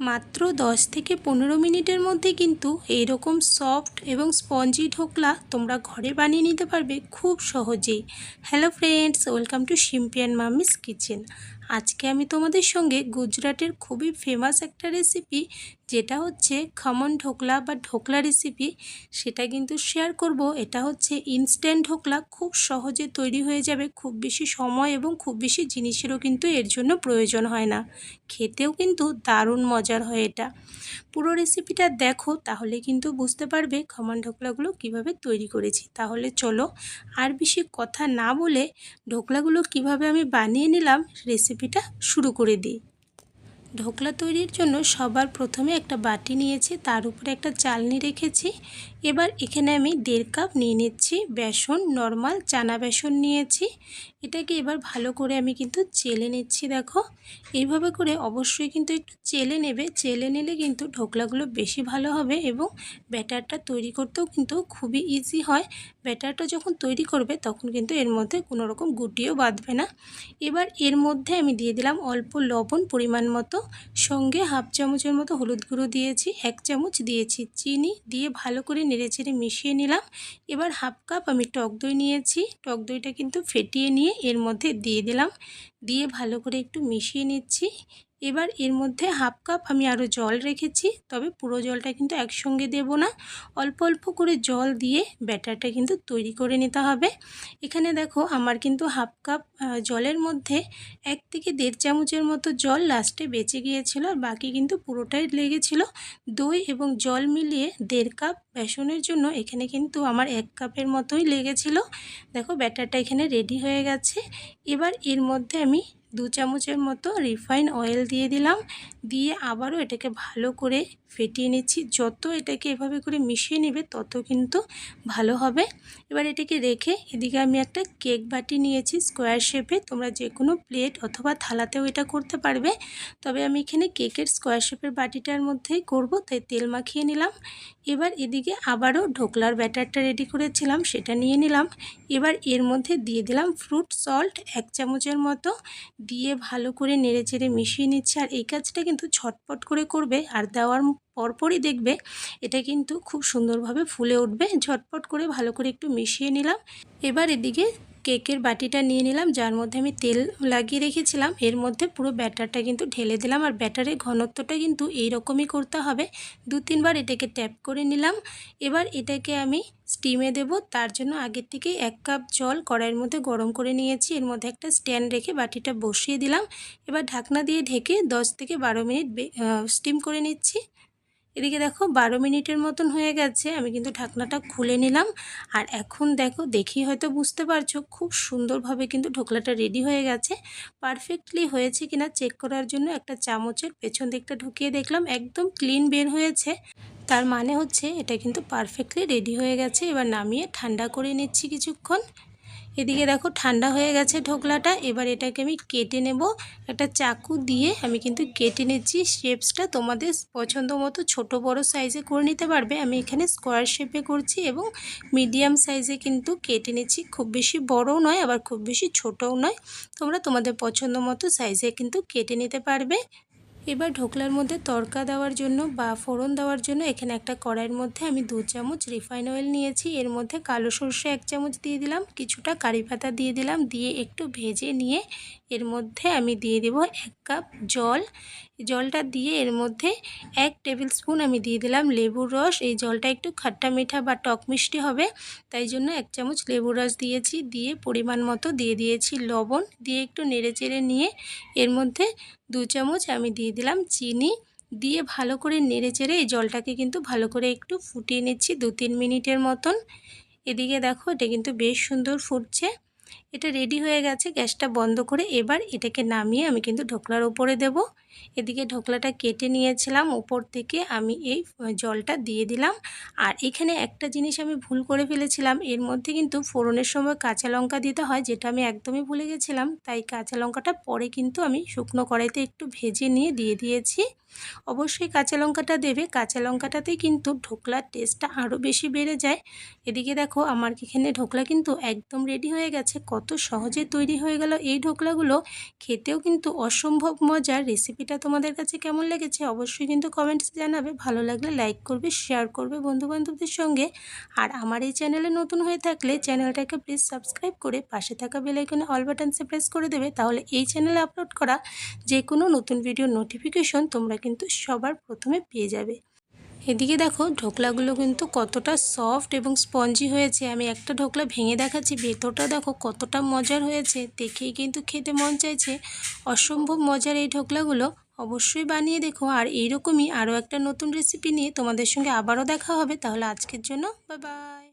মাত্র দশ থেকে পনেরো মিনিটের মধ্যে কিন্তু এইরকম সফট এবং স্পঞ্জি ঢোকলা তোমরা ঘরে বানিয়ে নিতে পারবে খুব সহজেই। হ্যালো ফ্রেন্ডস ওয়েলকাম টু শিম্পিয়ান মামিস কিচেন আজকে আমি তোমাদের সঙ্গে গুজরাটের খুবই ফেমাস একটা রেসিপি যেটা হচ্ছে খমন ঢোকলা বা ঢোকলা রেসিপি সেটা কিন্তু শেয়ার করব। এটা হচ্ছে ইনস্ট্যান্ট ঢোকলা খুব সহজে তৈরি হয়ে যাবে, খুব বেশি সময় এবং খুব বেশি জিনিসেরও কিন্তু এর জন্য প্রয়োজন হয় না। খেতেও কিন্তু দারুণ মজার হয় এটা। পুরো রেসিপিটা দেখো, তাহলে কিন্তু বুঝতে পারবে খমন ঢোকলাগুলো কীভাবে তৈরি করেছি। তাহলে চলো, আর বেশি কথা না বলে ঢোকলাগুলো কীভাবে আমি বানিয়ে নিলাম রেসিপিটা শুরু করে দিই। ঢোকলা তৈরির জন্য সবার প্রথমে একটা বাটি নিয়েছি, তার উপরে একটা চালনি রেখেছি। এবার এখানে আমি দেড় কাপ নিয়ে নিচ্ছি বেসন, নর্মাল চানা বেসন নিয়েছি। এটাকে এবার ভালো করে আমি কিন্তু চেলে নিচ্ছি, দেখো। এইভাবে করে অবশ্যই কিন্তু একটু চেলে নেবে। চেলে নিলে কিন্তু ঢোকলাগুলো বেশি ভালো হবে এবং ব্যাটারটা তৈরি করতেও কিন্তু খুবই ইজি হয়। ব্যাটারটা যখন তৈরি করবে তখন কিন্তু এর মধ্যে কোনো রকম গুটিও বাঁধবে না। এবার এর মধ্যে আমি দিয়ে দিলাম অল্প লবণ পরিমাণ মতো। সঙ্গে হাফ চামচের মতো হলুদ গুঁড়ো দিয়েছি, এক চামচ দিয়েছি চিনি দিয়ে ভালো করে নেড়েচেড়ে মিশিয়ে নিলাম। এবার হাফ কাপ আমি টক দই নিয়েছি, টক দইটা কিন্তু ফেটিয়ে নিয়ে এর মধ্যে দিয়ে দিলাম। দিয়ে ভালো করে একটু মিশিয়ে নিচ্ছি। এবার এর মধ্যে হাফ কাপ আমি আরও জল রেখেছি, তবে পুরো জলটা কিন্তু একসঙ্গে দেব না। অল্প অল্প করে জল দিয়ে ব্যাটারটা কিন্তু তৈরি করে নিতে হবে। এখানে দেখো আমার কিন্তু হাফ কাপ জলের মধ্যে এক থেকে দেড় চামচের মতো জল লাস্টে বেঁচে গিয়েছিল, আর বাকি কিন্তু পুরোটাই লেগেছিল। দই এবং জল মিলিয়ে দেড় কাপ বেসনের জন্য এখানে কিন্তু আমার এক কাপের মতোই লেগেছিল। দেখো ব্যাটারটা এখানে রেডি হয়ে গেছে। এবার এর মধ্যে আমি দু চামচের মতো রিফাইন অয়েল দিয়ে দিলাম। দিয়ে আবারও এটাকে ভালো করে ফেটিয়ে নিচ্ছি। যত এটাকে এভাবে করে মিশিয়ে নেবে, তত কিন্তু ভালো হবে। এবার এটাকে রেখে এদিকে আমি একটা কেক বাটি নিয়েছি স্কোয়ার শেপে। তোমরা যে কোনো প্লেট অথবা থালাতেও এটা করতে পারবে। তবে আমি এখানে কেকের স্কোয়ার শেপের বাটিটার মধ্যেই করব, তাই তেল মাখিয়ে নিলাম। এবার এদিকে আবারও ঢোকলার ব্যাটারটা রেডি করেছিলাম, সেটা নিয়ে নিলাম। এবার এর মধ্যে দিয়ে দিলাম ফ্রুট সল্ট এক চামচের মতো। দিয়ে ভালো করে নেড়ে চেড়ে মিশিয়ে নিচ্ছে। আর এই কাজটা কিন্তু ছটপট করে করবে। আর দেওয়ার পরপরই দেখবে, এটা কিন্তু খুব সুন্দরভাবে ফুলে উঠবে। ঝটপট করে ভালো করে একটু মিশিয়ে নিলাম। এবার এদিকে কেকের বাটিটা নিয়ে নিলাম, যার মধ্যে আমি তেল লাগিয়ে রেখেছিলাম। এর মধ্যে পুরো ব্যাটারটা কিন্তু ঢেলে দিলাম আর ব্যাটারের ঘনত্বটা কিন্তু এই রকমই করতে হবে। দু তিনবার এটাকে ট্যাপ করে নিলাম। এবার এটাকে আমি স্টিমে দেব। তার জন্য আগের থেকে এক কাপ জল কড়াইয়ের মধ্যে গরম করে নিয়েছি। এর মধ্যে একটা স্ট্যান্ড রেখে বাটিটা বসিয়ে দিলাম। এবার ঢাকনা দিয়ে ঢেকে দশ থেকে বারো মিনিট স্টিম করে নিচ্ছি। এদিকে দেখো বারো মিনিটের মতন হয়ে গেছে, আমি কিন্তু ঢাকনাটা খুলে নিলাম। আর এখন দেখো দেখি হয়তো বুঝতে পারছ, খুব সুন্দরভাবে কিন্তু ঢোকলাটা রেডি হয়ে গেছে। পারফেক্টলি হয়েছে কিনা চেক করার জন্য একটা চামচের পেছন দিকটা ঢুকিয়ে দেখলাম, একদম ক্লিন বের হয়েছে। তার মানে হচ্ছে এটা কিন্তু পারফেক্টলি রেডি হয়ে গেছে, এবার নামিয়ে ঠান্ডা করে নিচ্ছি কিছুক্ষণ। এদিকে দেখো ঠান্ডা হয়ে গেছে ঢোকলাটা, এবার এটাকে আমি কেটে নেব। একটা চাকু দিয়ে আমি কিন্তু কেটে নিচ্ছি। শেপসটা তোমাদের পছন্দ মতো ছোটো বড় সাইজে করে নিতে পারবে। আমি এখানে স্কোয়ার শেপে করছি এবং মিডিয়াম সাইজে কিন্তু কেটে নিচ্ছি। খুব বেশি বড়ও নয়, আবার খুব বেশি ছোটও নয়। তোমরা তোমাদের পছন্দ মতো সাইজে কিন্তু কেটে নিতে পারবে। এবার ঢোকলার মধ্যে তড়কা দেওয়ার জন্য বা ফোড়ন দেওয়ার জন্য এখানে একটা কড়াইয়ের মধ্যে আমি দু চামচ রিফাইন অয়েল নিয়েছি। এর মধ্যে কালো সর্ষে এক চামচ দিয়ে দিলাম, কিছুটা কারি পাতা দিয়ে দিলাম, দিয়ে একটু ভেজে নিয়ে এর মধ্যে আমি দিয়ে দেব এক কাপ জল। জলটা দিয়ে এর মধ্যে এক টেবিল স্পুন আমি দিয়ে দিলাম লেবুর রস। এই জলটা একটু খাট্টা মিঠা বা টক মিষ্টি হবে, তাই জন্য এক চামচ লেবুর রস দিয়েছি। দিয়ে পরিমাণ মতো দিয়ে দিয়েছি লবণ। দিয়ে একটু নেড়ে চেড়ে নিয়ে এর মধ্যে দু চামচ আমি দিয়ে দিলাম চিনি। দিয়ে ভালো করে নেড়ে চেড়ে এই জলটাকে কিন্তু ভালো করে একটু ফুটিয়ে নিচ্ছি দু তিন মিনিটের মতন। এদিকে দেখো এটা কিন্তু বেশ সুন্দর ফুটছে। এটা রেডি হয়ে গেছে, গ্যাসটা বন্ধ করে এবার এটাকে নামিয়ে আমি কিন্তু ঢোকলার ওপরে দেব। এদিকে ঢোকলাটা কেটে নিয়েছিলাম উপর থেকে আমি এই জলটা দিয়ে দিলাম। আর এখানে একটা জিনিস আমি ভুল করে ফেলেছিলাম, এর মধ্যে কিন্তু ফোড়নের সময় কাঁচা লঙ্কা দিতে হয়, যেটা আমি একদমই ভুলে গেছিলাম। তাই কাঁচা লঙ্কাটা পরে কিন্তু আমি শুকনো কড়াইতে একটু ভেজে নিয়ে দিয়ে দিয়েছি। অবশ্যই কাঁচা লঙ্কাটা দেবে। কাঁচা লঙ্কাটাতেই কিন্তু ঢোকলার টেস্টটা আরও বেশি বেড়ে যায়। এদিকে দেখো, আমার এখানে ঢোকলা কিন্তু একদম রেডি হয়ে গেছে। কত সহজে তৈরি হয়ে গেল এই ঢোকলাগুলো। খেতেও কিন্তু অসম্ভব মজার। রেসিপিটা তোমাদের কাছে কেমন লেগেছে অবশ্যই কিন্তু কমেন্টসে জানাবে। ভালো লাগলে লাইক করবে শেয়ার করবে বন্ধুবান্ধবদের সঙ্গে। আর আমার এই চ্যানেলে নতুন হয়ে থাকলে চ্যানেলটাকে প্লিজ সাবস্ক্রাইব করে পাশে থাকা বেলাইকনে অল বাটনসে প্রেস করে দেবে। তাহলে এই চ্যানেলে আপলোড করা যে কোনো নতুন ভিডিও নোটিফিকেশন তোমরা কিন্তু সবার প্রথমে পেয়ে যাবে। এদিকে দেখো, ঢোকলাগুলো কিন্তু কতটা সফট এবং স্পঞ্জি হয়েছে। আমি একটা ঢোকলা ভেঙে দেখাচ্ছি, ভেতরটা দেখো কতটা মজার হয়েছে। দেখেই কিন্তু খেতে মন চাইছে। অসম্ভব মজার এই ঢোকলাগুলো অবশ্যই বানিয়ে দেখো। আর এইরকমই আরও একটা নতুন রেসিপি নিয়ে তোমাদের সঙ্গে আবারও দেখা হবে। তাহলে আজকের জন্য বাই বাই